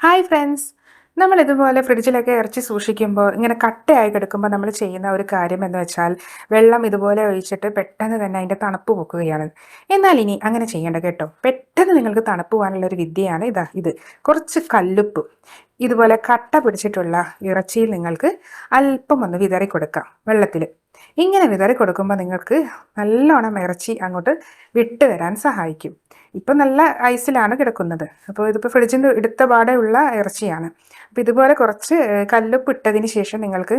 Hi friends. നമ്മൾ ഇതുപോലെ ഫ്രിഡ്ജിലൊക്കെ ഇറച്ചി സൂക്ഷിക്കുമ്പോൾ ഇങ്ങനെ കട്ടയായി കിടക്കുമ്പോൾ നമ്മൾ ചെയ്യുന്ന ഒരു കാര്യം എന്ന് വെച്ചാൽ വെള്ളം ഇതുപോലെ ഒഴിച്ചിട്ട് പെട്ടെന്ന് തന്നെ അതിന്റെ തണുപ്പ് പൊക്കുകയാണ്. എന്നാൽ ഇനി അങ്ങനെ ചെയ്യേണ്ട കേട്ടോ. പെട്ടെന്ന് നിങ്ങൾക്ക് തണുപ്പ് പോകാനുള്ള ഒരു വിദ്യയാണ് ഇതാ ഇത്. കുറച്ച് കല്ലുപ്പ്. ഇതുപോലെ കട്ട പിടിച്ചിട്ടുള്ള ഇറച്ചിയിൽ നിങ്ങൾക്ക് അല്പം ഒന്ന് വിതറി കൊടുക്കാം വെള്ളത്തിൽ ഇങ്ങനെ വിതറി കൊടുക്കുമ്പോൾ നിങ്ങൾക്ക് നല്ലോണം ഇറച്ചി അങ്ങോട്ട് വിട്ട് വരാൻ സഹായിക്കും. ഇപ്പം നല്ല ഐസിലാണ് കിടക്കുന്നത്. അപ്പോൾ ഇതിപ്പോൾ ഫ്രിഡ്ജിൽ നിന്ന് എടുത്ത പാടെ ഉള്ള ഇറച്ചിയാണ്. അപ്പോൾ ഇതുപോലെ കുറച്ച് കല്ലുപ്പ് ഇട്ടതിന് ശേഷം നിങ്ങൾക്ക്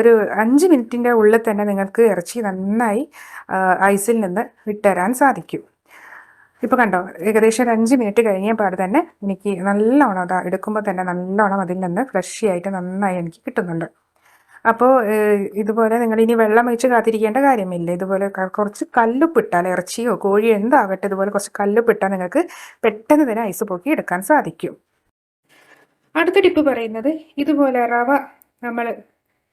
ഒരു അഞ്ച് മിനിറ്റിന്റെ ഉള്ളിൽ തന്നെ നിങ്ങൾക്ക് ഇറച്ചി നന്നായി ഐസിൽ നിന്ന് വിട്ടുതരാൻ സാധിക്കും. ഇപ്പോൾ കണ്ടോ ഏകദേശം ഒരു അഞ്ച് മിനിറ്റ് കഴിഞ്ഞ പാട് തന്നെ എനിക്ക് നല്ലോണം അതാ എടുക്കുമ്പോൾ തന്നെ നല്ലോണം അതിൽ നിന്ന് ഫ്രഷ് ആയിട്ട് നന്നായി എനിക്ക് കിട്ടുന്നുണ്ട്. അപ്പോൾ ഇതുപോലെ നിങ്ങൾ ഇനി വെള്ളം ഒഴിച്ച് കാത്തിരിക്കേണ്ട കാര്യമില്ല. ഇതുപോലെ കുറച്ച് കല്ലുപ്പിട്ടാൽ ഇറച്ചിയോ കോഴിയോ എന്താകട്ടെ ഇതുപോലെ കുറച്ച് കല്ലുപ്പിട്ടാൽ നിങ്ങൾക്ക് പെട്ടെന്ന് തന്നെ ഐസ് പൊക്കി എടുക്കാൻ സാധിക്കും. അടുത്ത ടിപ്പ് പറയുന്നത് ഇതുപോലെ റവ നമ്മൾ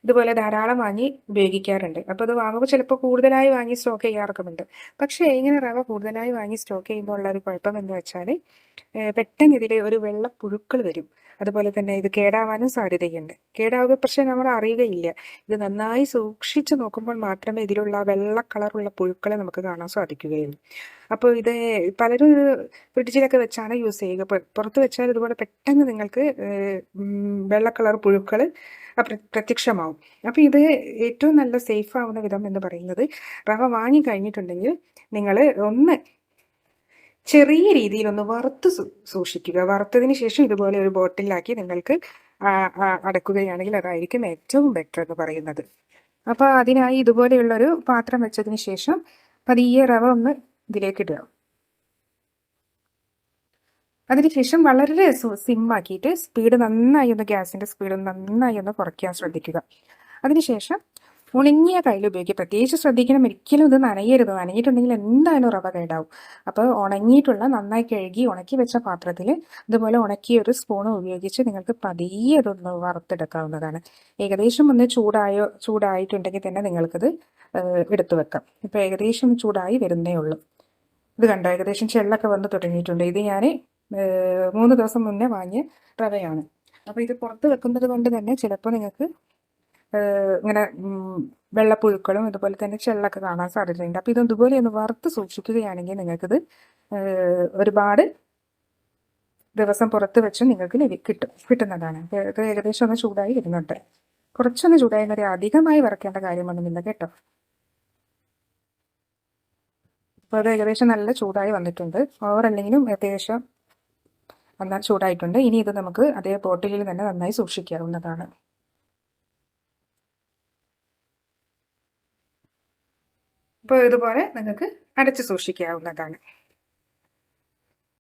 ഇതുപോലെ ധാരാളം വാങ്ങി ഉപയോഗിക്കാറുണ്ട്. അപ്പോൾ അത് വാങ്ങുമ്പോൾ ചിലപ്പോൾ കൂടുതലായി വാങ്ങി സ്റ്റോക്ക് ചെയ്യാറൊക്കെയുണ്ട് പക്ഷേ ഇങ്ങനെ റവ കൂടുതലായി വാങ്ങി സ്റ്റോക്ക് ചെയ്യുമ്പോൾ ഉള്ള ഒരു കുഴപ്പം എന്ന് വെച്ചാൽ പെട്ടെന്ന് ഇതിൽ ഒരു വെള്ള പുഴുക്കൾ വരും. അതുപോലെ തന്നെ ഇത് കേടാവാനും സാധ്യതയുണ്ട്. കേടാവുക പക്ഷെ നമ്മൾ അറിയുകയില്ല. ഇത് നന്നായി സൂക്ഷിച്ചു നോക്കുമ്പോൾ മാത്രമേ ഇതിലുള്ള വെള്ള കളറുള്ള പുഴുക്കളെ നമുക്ക് കാണാൻ സാധിക്കുകയുള്ളൂ. അപ്പോൾ ഇത് പലരും ഇത് ഫ്രിഡ്ജിലൊക്കെ വെച്ചാണ് യൂസ് ചെയ്യുക. പുറത്ത് വെച്ചാൽ ഇതുപോലെ പെട്ടെന്ന് നിങ്ങൾക്ക് വെള്ള കളർ പുഴുക്കൾ പ്രത്യക്ഷമാവും. അപ്പോൾ ഇത് ഏറ്റവും നല്ല സേഫ് ആവുന്ന വിധം എന്ന് പറയുന്നത് റവ വാങ്ങി കഴിഞ്ഞിട്ടുണ്ടെങ്കിൽ നിങ്ങൾ ഒന്ന് ചെറിയ രീതിയിലൊന്ന് വറുത്ത് സൂക്ഷിക്കുക. വറുത്തതിന് ശേഷം ഇതുപോലെ ഒരു ബോട്ടിലാക്കി നിങ്ങൾക്ക് അടക്കുകയാണെങ്കിൽ അതായിരിക്കും ഏറ്റവും ബെറ്റർ എന്ന് പറയുന്നത്. അപ്പോൾ അതിനായി ഇതുപോലെയുള്ളൊരു പാത്രം വെച്ചതിന് ശേഷം പതിയെ റവ ഒന്ന് ഇതിലേക്ക് ഇടുക. അതിനുശേഷം വളരെ സിമ്മാക്കിയിട്ട് സ്പീഡ് നന്നായി ഒന്ന് ഗ്യാസിന്റെ സ്പീഡ് നന്നായി ഒന്ന് കുറയ്ക്കാൻ ശ്രദ്ധിക്കുക. അതിനുശേഷം ഉണങ്ങിയ കയ്യിൽ ഉപയോഗിക്കുക. പ്രത്യേകിച്ച് ശ്രദ്ധിക്കണം. ഒരിക്കലും ഇത് നനയരുത്. നനഞ്ഞിട്ടുണ്ടെങ്കിൽ എന്തായാലും റവ കേടാവും. അപ്പോൾ ഉണങ്ങിയിട്ടുള്ള നന്നായി കഴുകി ഉണക്കി വെച്ച പാത്രത്തിൽ ഇതുപോലെ ഉണക്കിയ ഒരു സ്പൂൺ ഉപയോഗിച്ച് നിങ്ങൾക്ക് പതിയെ അതൊന്ന് വറുത്തെടുക്കാവുന്നതാണ്. ഏകദേശം ഒന്ന് ചൂടായോ ചൂടായിട്ടുണ്ടെങ്കിൽ തന്നെ നിങ്ങൾക്കത് എടുത്തു വെക്കാം. ഇപ്പോൾ ഏകദേശം ചൂടായി വരുന്നേ ഉള്ളൂ. ഇത് കണ്ടോ? ഏകദേശം ചെള്ളൊക്കെ വന്ന് തുടങ്ങിയിട്ടുണ്ട്. ഇത് ഞാൻ മൂന്ന് ദിവസം മുന്നേ വാങ്ങിയ റവയാണ്. അപ്പോൾ ഇത് പുറത്ത് വെക്കുന്നത് കൊണ്ട് തന്നെ ചിലപ്പോൾ നിങ്ങൾക്ക് ഇങ്ങനെ വെള്ളപ്പുഴുക്കളും ഇതുപോലെ തന്നെ ചെള്ളൊക്കെ കാണാൻ സാധ്യതയുണ്ട്. അപ്പോൾ ഇതുപോലെ ഒന്ന് വറുത്ത് സൂക്ഷിക്കുകയാണെങ്കിൽ നിങ്ങൾക്കിത് ഒരുപാട് ദിവസം പുറത്ത് വെച്ച് നിങ്ങൾക്ക് ലഭി കിട്ടും കിട്ടുന്നതാണ്. ഇത് ഏകദേശം ഒന്ന് ചൂടായി വരുന്നുണ്ട്. കുറച്ചൊന്ന് ചൂടായി വരെ അധികമായി വറക്കേണ്ട കാര്യമൊന്നുമില്ല കേട്ടോ. അപ്പോൾ അത് ഏകദേശം നല്ല ചൂടായി വന്നിട്ടുണ്ട്. ഓവറല്ലെങ്കിലും ഏകദേശം നന്നായി ചൂടായിട്ടുണ്ട്. ഇനി ഇത് നമുക്ക് അതേ ബോട്ടിലിൽ തന്നെ നന്നായി സൂക്ഷിക്കാവുന്നതാണ്. അപ്പോൾ ഇതുപോലെ നിങ്ങൾക്ക് അടച്ച് സൂക്ഷിക്കാവുന്നതാണ്.